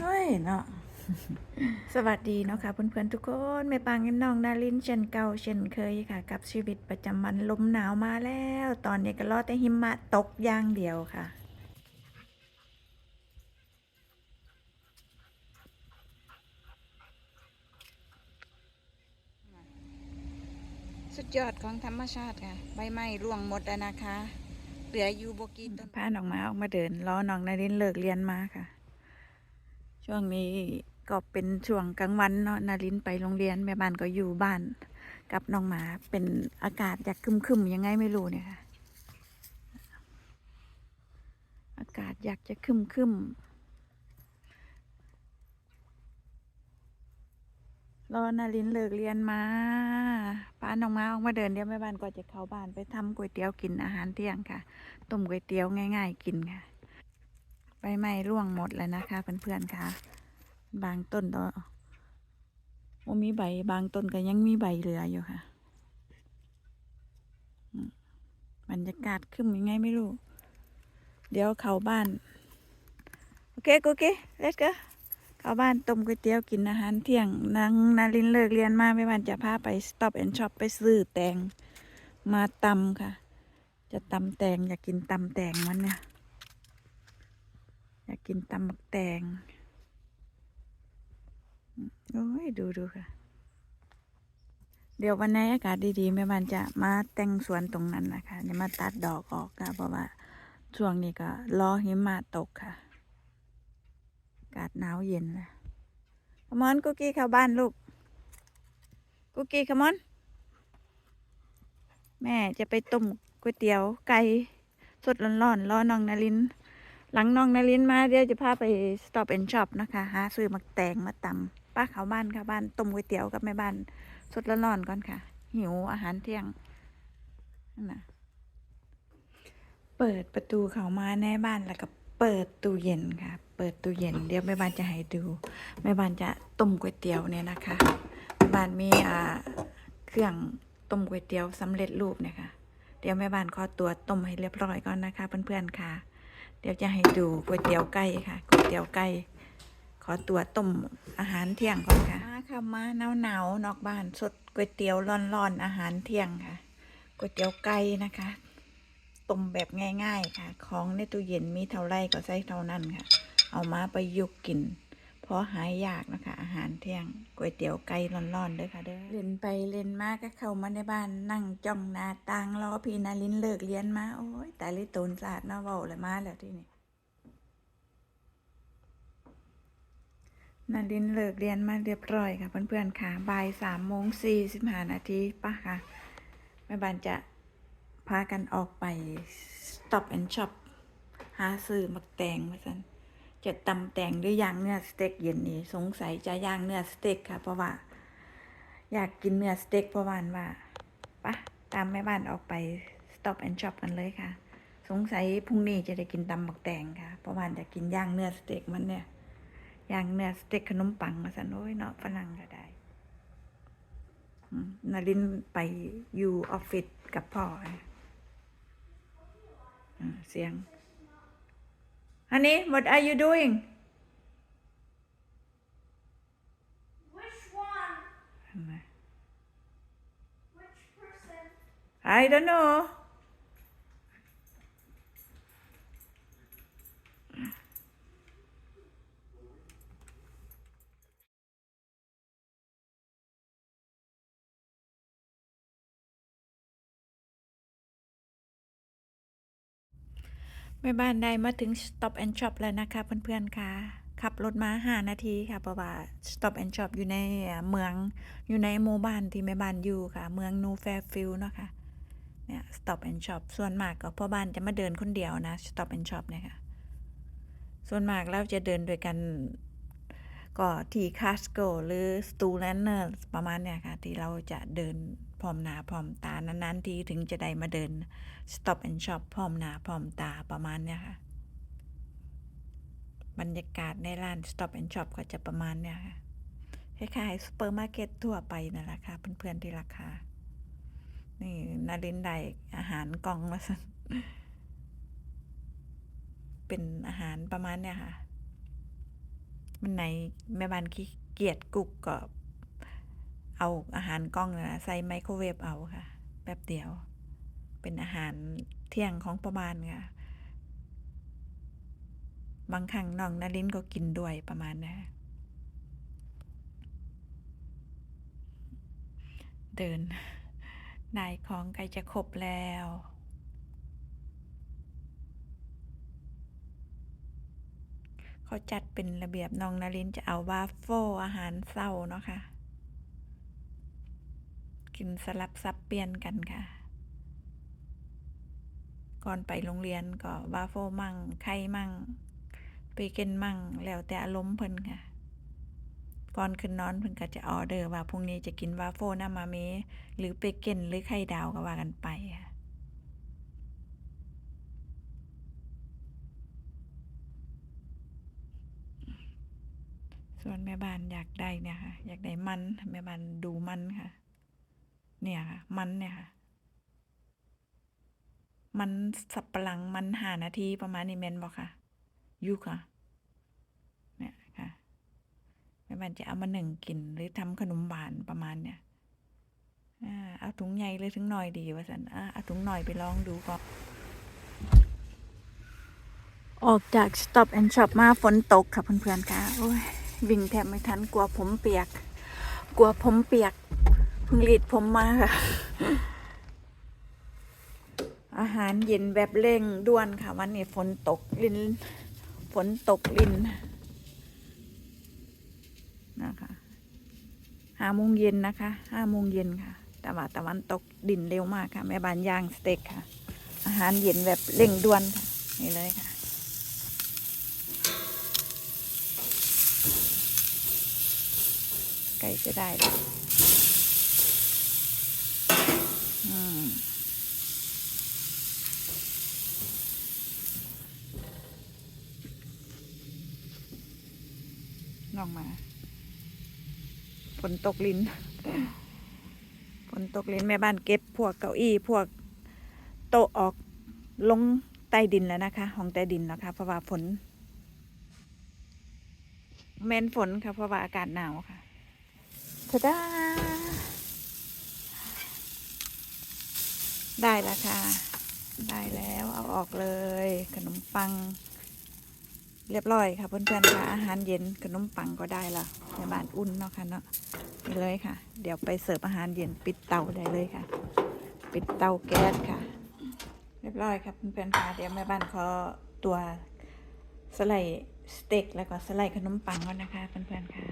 เฮ้ยเนาะสวัสดีเนาะค่ะเพื่อนๆทุกคนแม่ปางกับน้องนาลินเช่นเก่าเช่นเคยค่ะ กับชีวิตประจำวันลมหนาวมาแล้ว ตอนนี้ก็รอแต่หิมะตกอย่างเดียวค่ะสุดยอดของธรรมชาติค่ะ ใบไม้ร่วงหมดแล้วนะคะ เหลืออยู่บกีต้นพาน้องมาออกมาเดินรอน้องนารินเลิกเรียนมาค่ะ ช่วงนี้ก็เป็นช่วงกลางวันเนาะนารินไปโรงเรียนแม่บ้านก็อยู่บ้าน กับน้องหมาเป็นอากาศอยากคึมๆยังไงไม่รู้เนี่ยค่ะ อากาศอยากจะคึมคึมๆรอนารินเลิกเรียนมาป้าน้องมาออกมาเดินเดี๋ยวแม่บ้านก็จะเข้าบ้านไปทำก๋วยเตี๋ยวกินอาหารเที่ยงค่ะต้มก๋วยเตี๋ยวง่าย ๆ กินค่ะ ใบไม้ร่วงหมดแล้วนะคะเพื่อนๆค่ะ บางต้นก็บ่มีใบบางต้นก็ยังมีใบเหลืออยู่ค่ะบรรยากาศขึ้นยังไงไม่รู้ เดี๋ยวเข้าบ้าน โอเคโอเค let's go เข้าบ้านต้มก๋วยเตี๋ยวกินอาหารเที่ยงนางนารินเลิกเรียนมาไม่วันจะพาไป stop and shop ไปซื้อแตงมาตำค่ะ จะตำแตงอยากกินตำแตงมันเนี่ย กินตำบักแตงโอ้ยดูดูค่ะ เดี๋ยววันไหนอากาศดีๆแม่บ้านจะมาแต่งสวนตรงนั้นนะคะจะมาตัดดอกออกค่ะเพราะว่าช่วงนี้ก็รอหิมะตกค่ะ อากาศหนาวเย็นนะขมอนกุกกี้เข้าบ้านลูก กุกกี้ขมอน แม่จะไปต้มก๋วยเตี๋ยวไก่สดร้อนๆรอน้องนาริน หลังน้องนารินมาเดี๋ยวจะพาไป stop and shop นะคะหาซื้อมักแตงมาตำป้าเขาบ้านค่ะบ้านต้มก๋วยเตี๋ยวกับแม่บ้านสดร้อนๆก่อนค่ะ หิวอาหารเที่ยงนะเปิดประตูเขามาในบ้านแล้วก็เปิดตู้เย็นค่ะ เปิดตู้เย็นเดี๋ยวแม่บ้านจะให้ดูแม่บ้านจะต้มก๋วยเตี๋ยวเนี่ยนะคะแม่บ้านมีอ่าเครื่องต้มก๋วยเตี๋ยวสำเร็จรูปเนี่ยค่ะ เดี๋ยวแม่บ้านขอตัวต้มให้เรียบร้อยก่อนนะคะเพื่อนๆค่ะ เดี๋ยวจะให้ดูก๋วยเตี๋ยวไก่ค่ะก๋วยเตี๋ยวไก่ขอตัวต้มอาหารเที่ยงก่อนค่ะมาค่ะมาหนาวหนาวนอกบ้านสดก๋วยเตี๋ยวร้อนๆอาหารเที่ยงค่ะก๋วยเตี๋ยวไก่นะคะต้มแบบง่าย ๆ ค่ะ ของในตู้เย็นมีเท่าไรก็ใส่เท่านั้นค่ะ เอามาประยุกต์กิน พราะหายยากนะคะ อาหารเที่ยงก๋วยเตี๋ยวไก่ร้อนๆด้อค่ะเด้อเล่นไปเล่นมาก็เข้ามาในบ้านนั่งจ้องหน้าต่างรอพี่นารินเลิกเรียนมาโอ้ยแต่ลิตูนศาสตร์เนาะเว้าเลยมาแล้วที่นี่นารินเลิกเรียนมาเรียบร้อยค่ะเพื่อนๆค่ะบ่ายสามโมงสี่สิบห้านาทีป่ะค่ะแม่บ้านจะพากันออกไป stop and shop หาซื้อมักแตงมาสัน จะตำแตงหรือย่างเนื้อสเต็กเย็นนี้สงสัยจะย่างเนื้อสเต็กค่ะเพราะว่า อยากกินเนื้อสเต็กเพราะวานว่าปะตามแม่บ้านออกไป stop and shop กันเลยค่ะ สงสัยพรุ่งนี้จะได้กินตำมักแตงค่ะเพราะวานจะกินย่างเนื้อสเต็กมันเนี่ยย่างเนื้อสเต็กขนมปังมาสันโอ้ยเนาะฝรั่งก็ได้นารินไปอยู่ออฟฟิศกับพ่อเสียง Honey, what are you doing? Which one? Which person? I don't know. แม่บ้านได้มาถึง Stop and Shop แล้วนะคะเพื่อนๆค่ะ ขับรถมาห้านาทีค่ะเพราะว่า Stop and Shop อยู่ในเมืองอยู่ในหมู่บ้านที่แม่บ้านอยู่ค่ะ เมืองนูแฟร์ฟิลด์เนาะค่ะเนี่ย Stop and Shop ส่วนมากก็พ่อบ้านจะมาเดินคนเดียวนะ Stop and Shop เนี่ยค่ะส่วนมากแล้วจะเดินด้วยกันก็ที่คาสโกหรือสตูแลนเนอร์ประมาณเนี่ยค่ะ ที่เราจะเดินพร้อมหน้าพร้อมตานานๆทีถึงจะได้มาเดิน Stop and Shop พร้อมหน้าพร้อมตาประมาณเนี่ยค่ะ บรรยากาศในร้าน Stop and Shop ก็จะประมาณเนี่ยค่ะคล้ายๆซูเปอร์มาร์เก็ตทั่วไปนั่นแหละค่ะเพื่อนๆที่ราคา นี่นารินได้อาหารกล่องมาสันเป็นอาหารประมาณเนี่ยค่ะ มันไหนแม่บ้านขี้เกียจกุกก็ เอาอาหารกล้องนะใส่ไมโครเวฟเอาค่ะแป๊บเดียว เป็นอาหารเที่ยงของประมาณค่ะ บางครั้งน้องนารินก็กินด้วยประมาณนะเดิน นายของใกล้จะครบแล้วเขาจัดเป็นระเบียบน้องนารินจะเอาวาฟเฟิลอาหารเศร้าเนาะค่ะ กินสลับซับเปลี่ยนกันค่ะ ก่อนไปโรงเรียนก็วาฟเฟิลมั่งไข่มั่งไปกินมั่งแล้วแต่อารมณ์เพิ่นค่ะ ก่อนขึ้นนอนเพิ่นก็จะออเดอร์ว่าพรุ่งนี้จะกินวาฟเฟิลน้ำมาเมหรือเปเกนหรือไข่ดาวก็ว่ากันไปค่ะส่วนแม่บ้านอยากได้เนี่ยค่ะ อยากได้มัน แม่บ้านดูมันค่ะ เนี่ยค่ะ มันเนี่ยค่ะ มันสับปะหลังมันหานาทีประมาณนี้แม่นบอกค่ะอยุค่ะ เนี่ยค่ะแม่บ้านจะเอามาหนึ่งกินหรือทำขนมหวานประมาณเนี่ยเอาถุงใหญ่เลยถึงหน่อยดีว่าสันเอาถุงหน่อยไปลองดูก่อน ออกจาก Stop and Shop มาฝนตกค่ะเพื่อนๆค่ะโอ้ยวิ่งแทบไม่ทันกลัวผมเปียก กลัวผมเปียก รีดผมมาค่ะ อาหารเย็นแบบเร่งด่วนค่ะ วันนี้ฝนตกลินฝนตกลินนะคะห้าโมงเย็นนะคะห้าโมงเย็นค่ะแต่ว่าตะวันตกดินเร็วมากค่ะ แม่บ้านย่างสเต็กค่ะ อาหารเย็นแบบเร่งด่วนค่ะ นี่เลยค่ะไก่จะได้แล้ว องมา ฝนตกลินฝนตกลินแม่บ้านเก็บพวกเก้าอี้พวกโต๊ะออกลงใต้ดินแล้วนะคะ ห้องใต้ดินแล้วค่ะเพราะว่าฝนแม่นฝนค่ะเพราะว่าอากาศหนาวค่ะทะดาได้แล้วค่ะ ได้แล้วเอาออกเลย ขนมปัง เรียบร้อยค่ะเพื่อนๆค่ะอาหารเย็นขนมปังก็ได้ละในบ้านอุ่นเนาะค่ะเนาะนี่เลยค่ะ เดี๋ยวไปเสิร์ฟอาหารเย็นปิดเตาได้เลยค่ะ ปิดเตาแก๊สค่ะ เรียบร้อยครับเพื่อนๆค่ะเดี๋ยวแม่บ้านขอตัวสไลด์สเต็กแล้วก็สไลด์ขนมปังก่อนนะคะเพื่อนๆค่ะ